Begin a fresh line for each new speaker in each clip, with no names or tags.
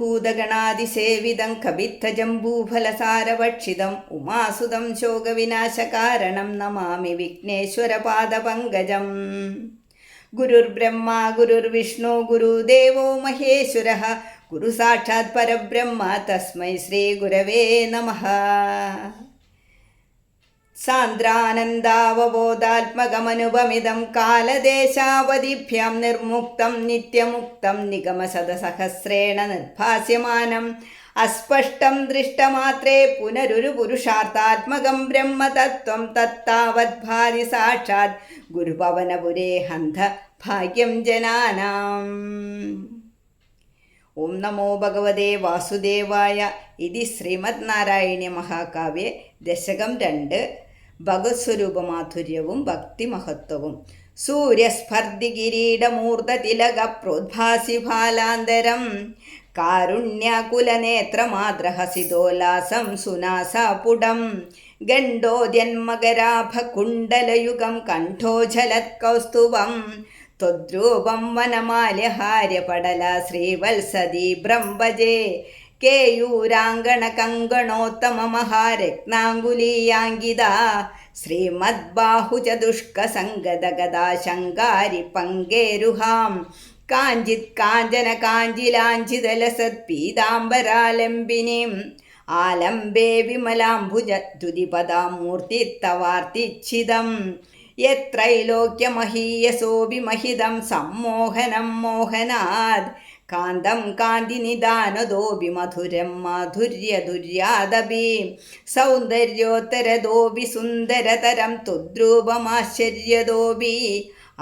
ഭൂതഗണാതിസേവിതം കവിത്തജംബൂഫലസാരഭക്ഷിതം ഉമാസുതം ശോകവിനാശകാരണം നമാമി വിഘ്നേശ്വരപാദപങ്കജം. ഗുരുർബ്രഹ്മ ഗുരുർവിഷ്ണു ഗുരുദേവോ മഹേശ്വര. ഗുരുസാക്ഷാത് പരബ്രഹ്മ തസ്മൈ ശ്രീ ഗുരവേ നമഃ. സാന്ദ്രാനന്ദാവബോധാത്മകമനുപമിതം കാലദേശാവധിഭ്യം നിർമുക്തം നിത്യമുക്തം നിഗമശതസഹസ്രേണ നിർഭാസ്യമാനം. അസ്പഷ്ടം ദൃഷ്ടമാത്രേ പുനരുരു പുരുഷാർത്ഥാത്മകം ബ്രഹ്മതത്വം തത്താവദ്ഭാതി സാക്ഷാത് ഗുരുപവനപുരേ ഹന്ത ഭാഗ്യം ജനാനാം. ഓം നമോ ഭഗവതേ വാസുദേവായ. ഇതി ശ്രീമദ് നാരായണീയ മഹാകാവ്യേ ദശകം രണ്ട്. ഭഗവത്സ്വരൂപമാധുര്യവും ഭക്തിമഹത്വവും. സൂര്യസ്ഫർദി കിരീടമൂർധ തിലക പ്രോദ്ഭാസി ഫാലാന്തരം കാരുണ്യകുലനേത്രമാദ്രഹസിതോല്ലാസം സുനാസാപുടം. ഗണ്ഡോദ്യന്മകരാഭകുണ്ടലയുഗം കണ്ഠോജലത്കൗസ്തുവം. ത്വദ്രൂപം വനമാലഹാര്യപടല ശ്രീവത്സദീ ബ്രംഭജേ കേയൂരാങ്കണ കങ്കണോത്തമ മഹാരത്നാങ്കുലീയാങ്കിത ശ്രീമദ്ബാഹുചതുഷ്കസംഗതഗദാശങ്കാരി സംഗതഗദാ ശങ്കാരി പങ്കേരുഹാം കാഞ്ചിത് കാഞ്ചന കാഞ്ചിലാഞ്ചിതലസത് പീതാംബരാലംബിനീം ആലംബേ വിമലാംബുജ ദ്യുതിപദാം മൂർത്തിത്തവാർത്തിച്ഛിതം യത്രൈലോക്യമഹീയസോഭിമഹിതം സമ്മോഹനം മോഹനാത് കാന്തം കാന്തിനിദാനദോപി മധുരം മാധുര്യധുര്യാദപി സൗന്ദര്യോത്തരദോപി സുന്ദരതരം തുദ്രൂപമാശ്ചര്യദോപി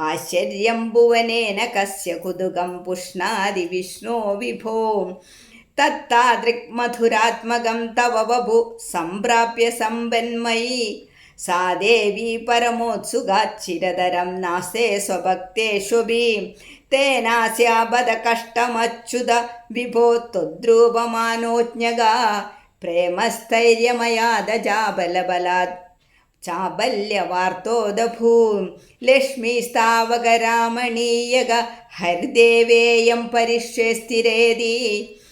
ആശ്ചര്യം ഭുവനേന കസ്യ കുതുകം പുഷ്ണാതി വിഷ്ണോ വിഭോ തത്താദൃക്മധുരാത്മകം തവ വഭു സംപ്രാപ്യ സമ്പന്മയി സാ ദേവി പരമോത്സുകാച്ചിരതരം നാസ്തേ സ്വഭക്തേഷ്വപി തേനാസ്യാബദ കഷ്ടമച്യുത विभो ത്വദ്രൂപമാനോജ്ഞക പ്രേമസ്ഥൈര്യമയാദജാബലബലാത് ചാബല്യവാർത്തോദഭൂം ലക്ഷ്മീസ്താവകരാമണീയക ഹരിദേവേയം പരിഷ്യസ്ഥിരേതി അസ്മിന്നന്യദപി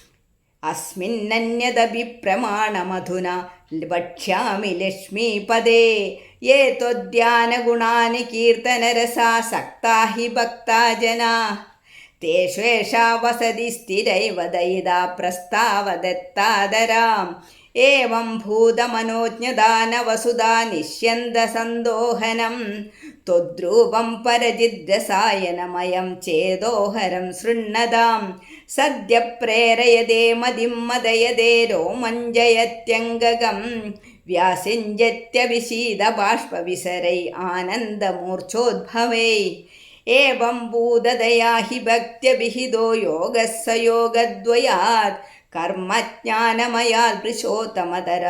പ്രമാണമധുന വക്ഷ്യാമി ലക്ഷ്മീപദേ. യേ ത്വദ്ധ്യാനഗുണാനി കീർത്തനരസാസക്താ ഹി ഭക്താ ജനാ. തേഷ്വേഷാ വസതി സ്ഥിരൈവ ദയിതാ പ്രസ്താവദത്താദരാം ഏവം ഭൂതമനോജ്ഞദാനവസുധാ നിഷ്യന്തസന്തോഹനം त्वद्रूपं परजिद्रसायनमयं चेदोहरं शृण्णतां सद्यः प्रेरयदे मदिं मदयदे रोमञ्जयत्यङ्गगं व्यासिञ्जत्यभिषीदबाष्पविसरै आनन्दमूर्च्छोद्भवै एवं भूतदया हि भक्त्यभिहितो योगः स योगद्वयात् कर्मज्ञानमयात् पृशोत्तमतर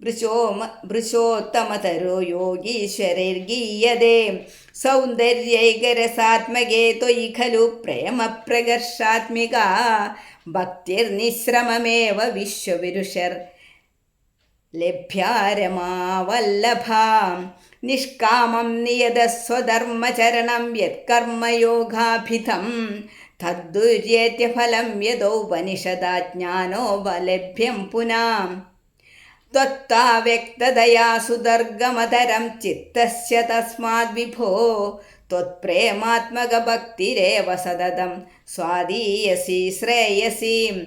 വൃശോമ വൃശോത്തമതരോ യോഗീശ്വരൈർഗീയതേ. സൗന്ദര്യൈകരസാത്മകേ ത്വയി ഖലു പ്രേമപ്രകർഷാത്മിക. ഭക്തിർനിശ്രമമേവ വിശ്വവിരുഷർ ലഭ്യാരമാവല്ലഭാം. നിഷ്കാമം നിയതസ്വധർമ്മചരണം യത്കർമ്മയോഗാഭിധം. തദ്ദുര്യേത്യ ഫലം യദോപനിഷദാജ്ഞാനോപലഭ്യം പുനാം. त्वत्ता व्यक्तदया सुदर्गमधरं चित्तस्य तस्माद् विभो त्वत्प्रेमात्मकभक्तिरेव सततं स्वादीयसि श्रेयसीम्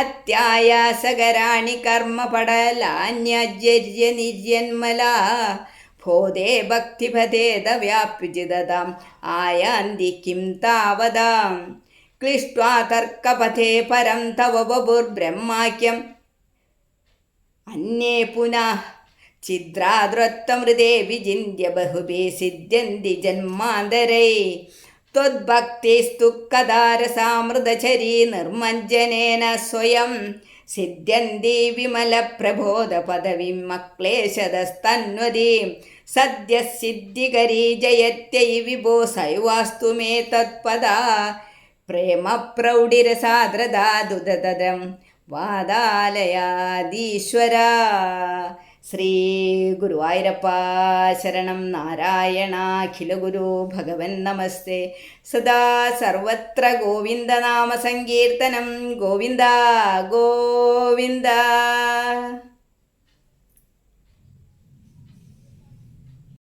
अत्यायासकराणि कर्मपडलान्यजर्य निर्यन्मला भोदे भक्तिपथेदव्याप्युजिदताम् आयान्ति किं तावदाम् क्लिष्ट्वा तर्कपथे परं तव बभुर्ब्रह्माख्यम् अन्ये पुनः छिद्रादृत्तमृदे विजिन्त्य बहुभे सिद्ध्यन्ति जन्मान्तरै त्वद्भक्तिस्तु कदारसामृतचरी निर्मञ्जनेन स्वयं सिद्ध्यन्ति विमलप्रबोधपदवीं मक्लेशदस्तन्वतीं सद्यः सिद्धिकरी जयत्यै विभो सैवास्तु मे तत्पदा प्रेमप्रौढिरसाद्रदा दुदतदं വാദാലയാദീശ്വര. ശ്രീ ഗുരുവായൂരപ്പ ശരണം നാരായണാഖില ഗുരു ഭഗവൻ നമസ്തേ. സദാ സർവത്ര ഗോവിന്ദനാമ സങ്കീർത്തനം. ഗോവിന്ദ ഗോവിന്ദ.